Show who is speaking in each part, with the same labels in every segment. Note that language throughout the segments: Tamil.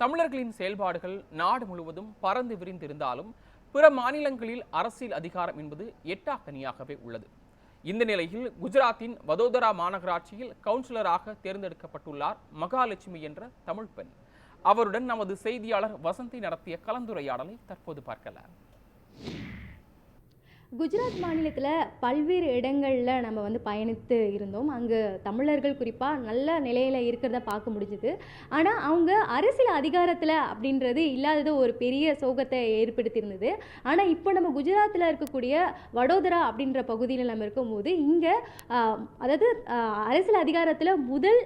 Speaker 1: தமிழர்களின் செயல்பாடுகள் நாடு முழுவதும் பறந்து விரிந்திருந்தாலும் பிற மாநிலங்களில் அரசியல் அதிகாரம் என்பது எட்டாக்கனியாகவே உள்ளது. இந்த நிலையில் குஜராத்தின் வதோதரா மாநகராட்சியில் கவுன்சிலராக தேர்ந்தெடுக்கப்பட்டுள்ளார் மகாலட்சுமி என்ற தமிழ் பெண். அவருடன் நமது செய்தியாளர் வசந்தி நடத்திய கலந்துரையாடலை தற்போது பார்க்கலாம்.
Speaker 2: குஜராத் மாநிலத்தில் பல்வேறு இடங்களில் நம்ம வந்து பயணித்து இருந்தோம். அங்கே தமிழர்கள் குறிப்பாக நல்ல நிலையில் இருக்கிறத பார்க்க முடிஞ்சுது. ஆனால் அவங்க அரசியல் அதிகாரத்தில் அப்படின்றது இல்லாதது ஒரு பெரிய சோகத்தை ஏற்படுத்தியிருந்தது. ஆனால் இப்போ நம்ம குஜராத்தில் இருக்கக்கூடிய வடோதரா அப்படின்ற பகுதியில் நம்ம இருக்கும்போது இங்கே அதாவது அரசியல் அதிகாரத்தில் முதல்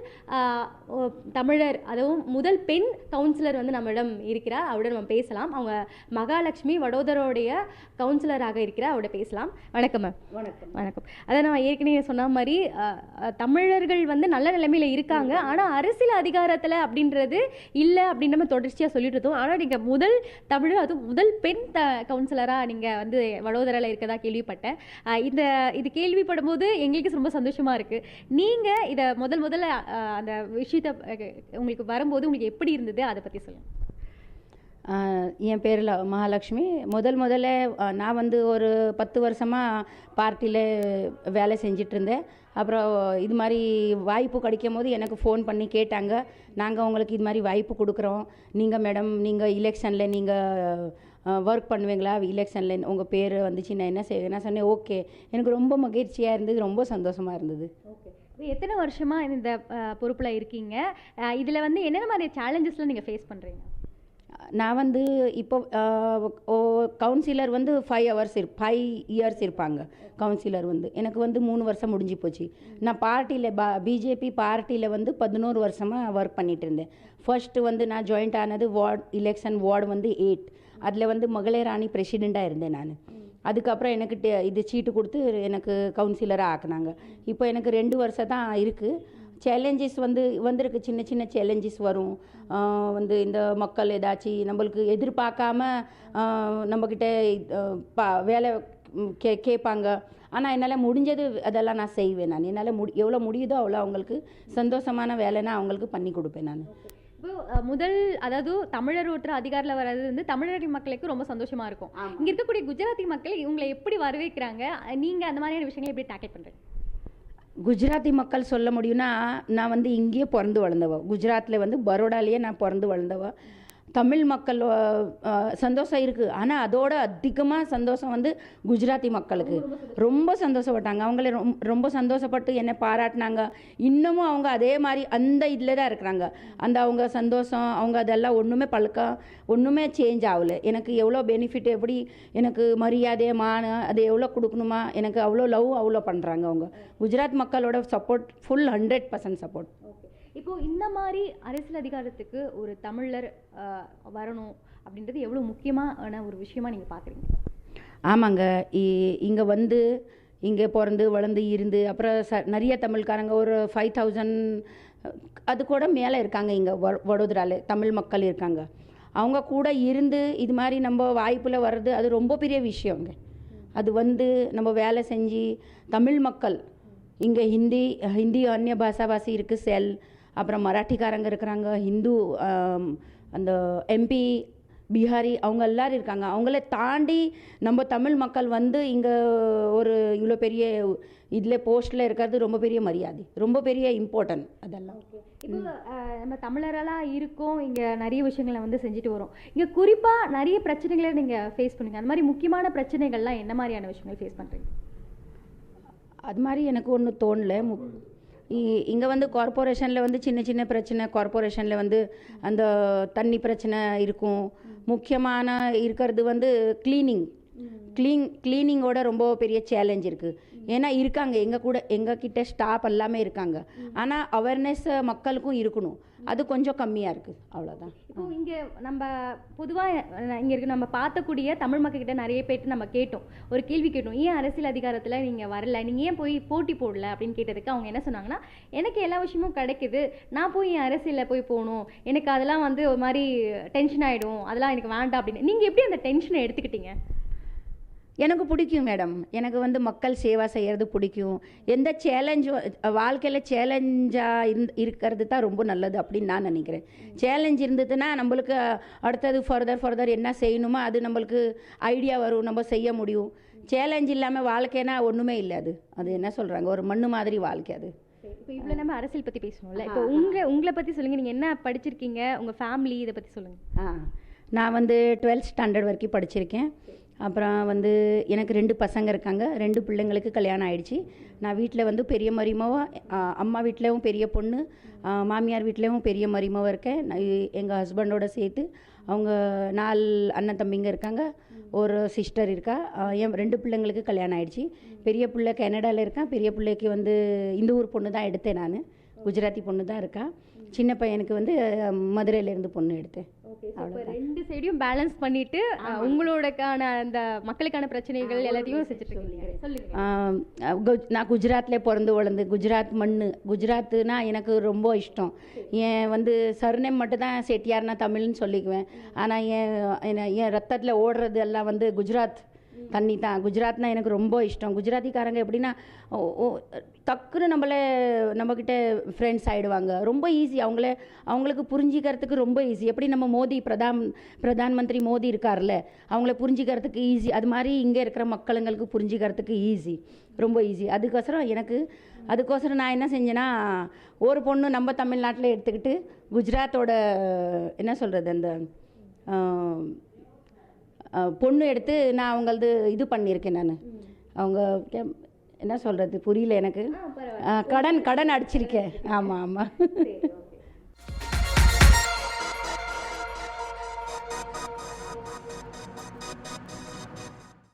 Speaker 2: தமிழர் அதுவும் முதல் பெண் கவுன்சிலர் வந்து நம்மிடம் இருக்கிறார். அவருடன் நம்ம பேசலாம். அவங்க மகாலட்சுமி வடோதரோடைய கவுன்சிலராக இருக்கிறார். அவரோட பேசலாம். வணக்கம் மேம்
Speaker 3: வணக்கம்.
Speaker 2: வணக்கம். அதான் நான் ஏற்கனவே சொன்ன மாதிரி தமிழர்கள் வந்து நல்ல நிலைமையில இருக்காங்க. ஆனால் அரசியல் அதிகாரத்தில் அப்படின்றது இல்லை அப்படின்னு நம்ம தொடர்ச்சியாக சொல்லிட்டு இருந்தோம் ஆனால் நீங்கள் முதல் தமிழ் அதுவும் முதல் பெண் த கவுன்சிலராக நீங்கள் வந்து வடோதரால இருக்கதா கேள்விப்பட்டேன். இந்த இது கேள்விப்படும் போது எங்களுக்கு ரொம்ப சந்தோஷமா இருக்கு. நீங்கள் இதை முதல் முதல்ல அந்த விஷயத்தை உங்களுக்கு வரும்போது உங்களுக்கு எப்படி இருந்தது? அதை பற்றி சொல்லுங்க.
Speaker 3: என் பேர் மகாலட்சுமி. முதல் முதல்ல நான் வந்து ஒரு பத்து வருஷமாக பார்ட்டியில் வேலை செஞ்சிட்ருந்தேன். அப்புறம் இது மாதிரி வாய்ப்பு கிடைக்கும் போது எனக்கு ஃபோன் பண்ணி கேட்டாங்க. நாங்கள் உங்களுக்கு இது மாதிரி வாய்ப்பு கொடுக்குறோம். நீங்கள் மேடம் நீங்கள் எலெக்ஷனில் நீங்கள் ஒர்க் பண்ணுவீங்களா? எலெக்ஷனில் உங்கள் பேர் வந்துச்சு நான் என்ன செய்வேன் நான் சொன்னேன் ஓகே. எனக்கு ரொம்ப மகிழ்ச்சியாக இருந்தது ரொம்ப சந்தோஷமாக இருந்தது.
Speaker 2: ஓகே. எத்தனை வருஷமாக இந்த பொறுப்பில் இருக்கீங்க? இதில் வந்து என்னென்ன மாதிரி சேலஞ்சஸ்லாம் நீங்கள் ஃபேஸ் பண்ணுறீங்க
Speaker 3: நான் வந்து இப்போ கவுன்சிலர் வந்து ஃபைவ் ஹவர்ஸ் இரு ஃபைவ் இயர்ஸ் இருப்பாங்க. கவுன்சிலர் வந்து. எனக்கு வந்து மூணு வருஷம் முடிஞ்சு போச்சு. நான் பார்ட்டியில் பா பிஜேபி பார்ட்டியில் வந்து பதினோரு வருஷமாக ஒர்க் பண்ணிகிட்டு இருந்தேன். ஃபர்ஸ்ட்டு வந்து நான் ஜாயிண்ட் ஆனது வார்டு எலெக்ஷன் வார்டு வந்து எயிட் அதில் வந்து மகளிர் ராணி பிரசிடெண்ட்டாக இருந்தேன் நான். அதுக்கப்புறம் எனக்கு டே- இது சீட்டு கொடுத்து எனக்கு கவுன்சிலராக ஆக்குனாங்க. இப்போ எனக்கு ரெண்டு வருஷம் தான் இருக்குது சேலஞ்சஸ் வந்து வந்திருக்கு. சின்ன சின்ன சேலஞ்சஸ் வரும். வந்து இந்த மக்கள் ஏதாச்சும் நம்மளுக்கு எதிர்பார்க்காம நம்மக்கிட்ட பா வேலை கே கேட்பாங்க. ஆனால் என்னால் முடிஞ்சது அதெல்லாம் நான் செய்வேன் நான். என்னால் முடி எவ்வளோ முடியுதோ அவ்வளோ அவங்களுக்கு சந்தோஷமான வேலைன்னா அவங்களுக்கு பண்ணி கொடுப்பேன் நான்.
Speaker 2: இப்போ முதல் அதாவது தமிழர் ஒருத்தர் அதிகாரில் வர்றது வந்து தமிழர் மக்களுக்கு ரொம்ப சந்தோஷமா இருக்கும். இங்க இருக்கக்கூடிய குஜராத்தி மக்கள் இவங்களை எப்படி வரவேற்கிறாங்க? அஹ், நீங்க அந்த மாதிரியான விஷயங்களை எப்படி டேக்கிள் பண்றீங்க?
Speaker 3: குஜராத்தி மக்கள் சொல்ல முடியும்னா நான் வந்து இங்கேயே பிறந்து வளர்ந்தவ. குஜராத்தில் வந்து பரோடாலேயே நான் பிறந்து வளர்ந்தவ. தமிழ் மக்கள் சந்தோஷம் இருக்குது ஆனால் அதோட அதிகமாக சந்தோஷம் வந்து குஜராத்தி மக்களுக்கு. ரொம்ப சந்தோஷப்பட்டாங்க. அவங்களே ரொம் ரொம்ப சந்தோஷப்பட்டு என்னை பாராட்டினாங்க. இன்னமும் அவங்க அதே மாதிரி அந்த இதில் தான் இருக்கிறாங்க. அந்த அவங்க சந்தோஷம் அவங்க அதெல்லாம் ஒன்றுமே பழக்கம் ஒன்றுமே சேஞ்ச் ஆகல. எனக்கு எவ்வளோ பெனிஃபிட் எப்படி எனக்கு மரியாதை மான அது எவ்வளோ கொடுக்கணுமா? எனக்கு அவ்வளோ லவ் அவ்வளோ பண்ணுறாங்க அவங்க. குஜராத் மக்களோட support full hundred percent support
Speaker 2: இப்போது இந்த மாதிரி அரசியல் அதிகாரத்துக்கு ஒரு தமிழர் வரணும் அப்படின்றது எவ்வளோ முக்கியமான ஒரு விஷயமா நீங்கள் பார்க்குறீங்க
Speaker 3: ஆமாங்க. இங்கே வந்து இங்கே பிறந்து வளர்ந்து இருந்து அப்புறம் ச நிறைய தமிழ்காரங்க ஒரு ஃபைவ் தௌசண்ட் அது கூட மேலே இருக்காங்க இங்கே வடோதரால தமிழ் மக்கள் இருக்காங்க. அவங்க கூட இருந்து இது மாதிரி நம்ம வாய்ப்பில் வர்றது அது ரொம்ப பெரிய விஷயங்க. அது வந்து நம்ம வேலை செஞ்சு தமிழ் மக்கள் இங்கே ஹிந்தி ஹிந்தி அந்நிய பாஷாபாஷி இருக்குது செல் அப்புறம் மராட்டிக்காரங்க இருக்கிறாங்க ஹிந்து அந்த எம்பி பீகாரி அவங்க எல்லாரும் இருக்காங்க. அவங்கள தாண்டி நம்ம தமிழ் மக்கள் வந்து இங்கே ஒரு இவ்வளோ பெரிய இதில் போஸ்ட்டில் இருக்கிறது ரொம்ப பெரிய மரியாதை ரொம்ப பெரிய இம்பார்ட்டன்ட் அதெல்லாம்.
Speaker 2: நம்ம தமிழரெல்லாம் இருக்கோம் இங்க நிறைய விஷயங்களை வந்து செஞ்சுட்டு வரோம். இங்க குறிப்பா நிறைய பிரச்சனைகளை நீங்க ஃபேஸ் பண்ணுங்க. அந்த மாதிரி முக்கியமான பிரச்சனைகள்லாம் என்ன மாதிரியான விஷயங்கள் ஃபேஸ் பண்றீங்க?
Speaker 3: அது மாதிரி எனக்கு ஒன்றும் தோணல. இங்கே வந்து கார்ப்பரேஷனில் வந்து சின்ன சின்ன பிரச்சனை கார்ப்பரேஷனில் வந்து அந்த தண்ணி பிரச்சனை இருக்கும். முக்கியமான இருக்கிறது வந்து க்ளீனிங் க்ளீன் க்ளீனிங்கோட ரொம்ப பெரிய சேலஞ்ச் இருக்குது ஏன்னா இருக்காங்க. எங்கள் கூட எங்கள் கிட்ட ஸ்டாஃப் எல்லாமே இருக்காங்க. ஆனால் அவேர்னஸ் மக்களுக்கும் இருக்கணும். அது கொஞ்சம் கம்மியாக இருக்குது அவ்வளோதான்
Speaker 2: இப்போ இங்கே நம்ம பொதுவாக இங்கே இருக்க நம்ம பார்த்தக்கூடிய தமிழ் மக்கள்கிட்ட நிறைய பேர்ட்டு நம்ம கேட்டோம். ஒரு கேள்வி கேட்டோம். ஏன் அரசியல் அதிகாரத்தில் நீங்கள் வரல? நீங்கள் ஏன் போய் போட்டி போடல? அப்படின்னு கேட்டதுக்கு அவங்க என்ன சொன்னாங்கன்னா எனக்கு எல்லா விஷயமும் கிடைக்குது. நான் போய் என் அரசியலில் போய் போகணும். எனக்கு அதெல்லாம் வந்து ஒரு மாதிரி டென்ஷன் ஆகிடும் அதெல்லாம் எனக்கு வேண்டாம் அப்படின்னு. நீங்கள் எப்படி அந்த டென்ஷனை எடுத்துக்கிட்டீங்க?
Speaker 3: எனக்கு பிடிக்கும் மேடம் எனக்கு வந்து மக்கள் சேவா செய்கிறது பிடிக்கும். எந்த சேலஞ்சும் வாழ்க்கையில் சேலஞ்சாக இருந் இருக்கிறது தான் ரொம்ப நல்லது அப்படின்னு நான் நினைக்கிறேன். சேலஞ்ச் இருந்ததுன்னா நம்மளுக்கு அடுத்தது ஃபர்தர் ஃபர்தர் என்ன செய்யணுமோ அது நம்மளுக்கு ஐடியா வரும் நம்ம செய்ய முடியும். சேலஞ்ச் இல்லாமல் வாழ்க்கைனா ஒன்றுமே இல்லை அது. அது என்ன சொல்கிறாங்க ஒரு மண்ணு மாதிரி வாழ்க்கை அது.
Speaker 2: இப்போ இவ்வளோ நம்ம அரசியல் பற்றி பேசணும்ல இப்போ உங்க உங்களை பற்றி சொல்லுங்கள் நீங்கள் என்ன படிச்சிருக்கீங்க? உங்கள் ஃபேமிலி இதை பற்றி சொல்லுங்கள்
Speaker 3: ஆ நான் வந்து டுவெல்த் ஸ்டாண்டர்ட் வரைக்கும் படிச்சிருக்கேன். அப்புறம் வந்து எனக்கு ரெண்டு பசங்க இருக்காங்க. ரெண்டு பிள்ளைங்களுக்கு கல்யாணம் ஆயிடுச்சு. நான் வீட்டில் வந்து பெரிய மரியமாவும் அம்மா வீட்டிலவும் பெரிய பொண்ணு மாமியார் வீட்டிலவும் பெரிய மரியமாவும் இருக்கேன். எங்கள் ஹஸ்பண்டோட சேர்த்து அவங்க நாலு அண்ணன் தம்பிங்க இருக்காங்க. ஒரு சிஸ்டர் இருக்கா. என் ரெண்டு பிள்ளைங்களுக்கு கல்யாணம் ஆயிடுச்சு. பெரிய பிள்ளை கனடாவில் இருக்கான் பெரிய பிள்ளைக்கு வந்து இந்த ஊர் பொண்ணு தான் எடுத்தேன் நான். குஜராத்தி பொண்ணு தான் இருக்கா. சின்ன பையனுக்கு வந்து மதுரையிலேருந்து பொண்ணு எடுத்தேன்.
Speaker 2: ரெண்டு சைடையும் பேலன்ஸ் பண்ணிட்டு உங்களோடக்கான அந்த மக்களுக்கான பிரச்சனைகள் எல்லாத்தையும் செஞ்சுட்டு
Speaker 3: நான் குஜராத்தில் பிறந்து வளர்ந்து குஜராத் மண் குஜராத்துனா எனக்கு ரொம்ப இஷ்டம். என் வந்து சர்நேம் மட்டும் தான் செட்டியார்னா தமிழ்னு சொல்லிக்குவேன். ஆனால் என் என் ரத்தத்தில் ஓடுறது எல்லாம் வந்து குஜராத் தண்ணி தான் குஜராத்னா எனக்கு ரொம்ப இஷ்டம். குஜராத்திக்காரங்க எப்படின்னா ஓ- டக்குன்னு நம்மள நம்மக்கிட்ட ஃப்ரெண்ட்ஸ் ஆகிடுவாங்க ரொம்ப ஈஸி அவங்கள அவங்களுக்கு புரிஞ்சிக்கிறதுக்கு ரொம்ப ஈஸி எப்படி நம்ம மோடி பிரதான் பிரதான் மந்திரி மோடி இருக்கார்ல அவங்கள புரிஞ்சிக்கிறதுக்கு ஈஸி அது மாதிரி இங்கே இருக்கிற மக்களுங்களுக்கு புரிஞ்சிக்கிறதுக்கு ஈஸி ரொம்ப ஈஸி அதுக்கோசரம் எனக்கு அதுக்கோசரம் நான் என்ன செஞ்சேன்னா ஒரு பொண்ணு நம்ம தமிழ்நாட்டில் எடுத்துக்கிட்டு குஜராத்தோட என்ன சொல்கிறது அந்த பொண்ணு எடுத்து நான் அவங்களது இது பண்ணியிருக்கேன் நான். அவங்க என்ன சொல்கிறது புரியல எனக்கு. கடன் கடன் அடிச்சிருக்கேன். ஆமாம் ஆமாம்